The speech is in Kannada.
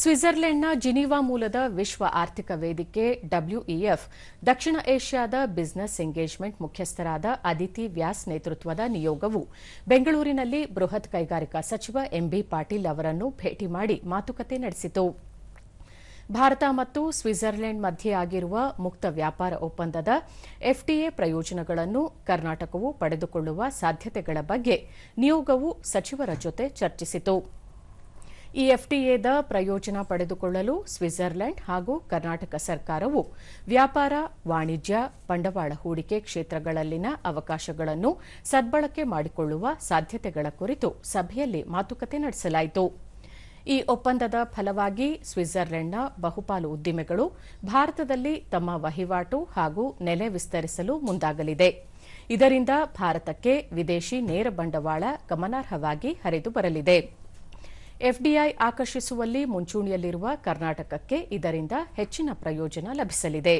ಸ್ವಿಟ್ಜರ್ಲೆಂಡ್ನ ಜಿನೀವಾ ಮೂಲದ ವಿಶ್ವ ಆರ್ಥಿಕ ವೇದಿಕೆ ಡಬ್ಲ್ಯೂಇಎಫ್ ದಕ್ಷಿಣ ಏಷ್ಯಾದ ಬಿಸಿನೆಸ್ ಎಂಗೇಜ್ಮೆಂಟ್ ಮುಖ್ಯಸ್ಥರಾದ ಅದಿತಿ ವ್ಯಾಸ್ ನೇತೃತ್ವದ ನಿಯೋಗವು ಬೆಂಗಳೂರಿನಲ್ಲಿ ಬೃಹತ್ ಕೈಗಾರಿಕಾ ಸಚಿವ ಎಂಬಿ ಪಾಟೀಲ್ ಅವರನ್ನು ಭೇಟಿ ಮಾಡಿ ಮಾತುಕತೆ ನಡೆಸಿತು. ಭಾರತ ಮತ್ತು ಸ್ವಿಟ್ಜರ್ಲೆಂಡ್ ಮಧ್ಯೆ ಆಗಿರುವ ಮುಕ್ತ ವ್ಯಾಪಾರ ಒಪ್ಪಂದದ ಎಫ್ಟಿಎ ಪ್ರಯೋಜನಗಳನ್ನು ಕರ್ನಾಟಕವು ಪಡೆದುಕೊಳ್ಳುವ ಸಾಧ್ಯತೆಗಳ ಬಗ್ಗೆ ನಿಯೋಗವು ಸಚಿವರ ಜೊತೆ ಚರ್ಚಿಸಿತು. ಈ ಎಫ್ಟಿಎದ ಪ್ರಯೋಜನ ಪಡೆದುಕೊಳ್ಳಲು ಸ್ವಿಟ್ಜರ್ಲೆಂಡ್ ಹಾಗೂ ಕರ್ನಾಟಕ ಸರ್ಕಾರವು ವ್ಯಾಪಾರ, ವಾಣಿಜ್ಯ, ಬಂಡವಾಳ ಹೂಡಿಕೆ ಕ್ಷೇತ್ರಗಳಲ್ಲಿನ ಅವಕಾಶಗಳನ್ನು ಸದ್ಬಳಕೆ ಮಾಡಿಕೊಳ್ಳುವ ಸಾಧ್ಯತೆಗಳ ಕುರಿತು ಸಭೆಯಲ್ಲಿ ಮಾತುಕತೆ ನಡೆಸಲಾಯಿತು. ಈ ಒಪ್ಪಂದದ ಫಲವಾಗಿ ಸ್ವಿಟ್ಜರ್ಲೆಂಡ್ನ ಬಹುಪಾಲು ಉದ್ದಿಮೆಗಳು ಭಾರತದಲ್ಲಿ ತಮ್ಮ ವಹಿವಾಟು ಹಾಗೂ ನೆಲೆ ವಿಸ್ತರಿಸಲು ಮುಂದಾಗಲಿದೆ. ಇದರಿಂದ ಭಾರತಕ್ಕೆ ವಿದೇಶಿ ನೇರ ಬಂಡವಾಳ ಗಮನಾರ್ಹವಾಗಿ ಹರಿದು ಬರಲಿದೆ ಎಫ್ಡಿಐ ಆಕರ್ಷಿಸುವಲ್ಲಿ ಮುಂಚೂಣಿಯಲ್ಲಿರುವ ಕರ್ನಾಟಕಕ್ಕೆ ಇದರಿಂದ ಹೆಚ್ಚಿನ ಪ್ರಯೋಜನ ಲಭಿಸಲಿದೆ.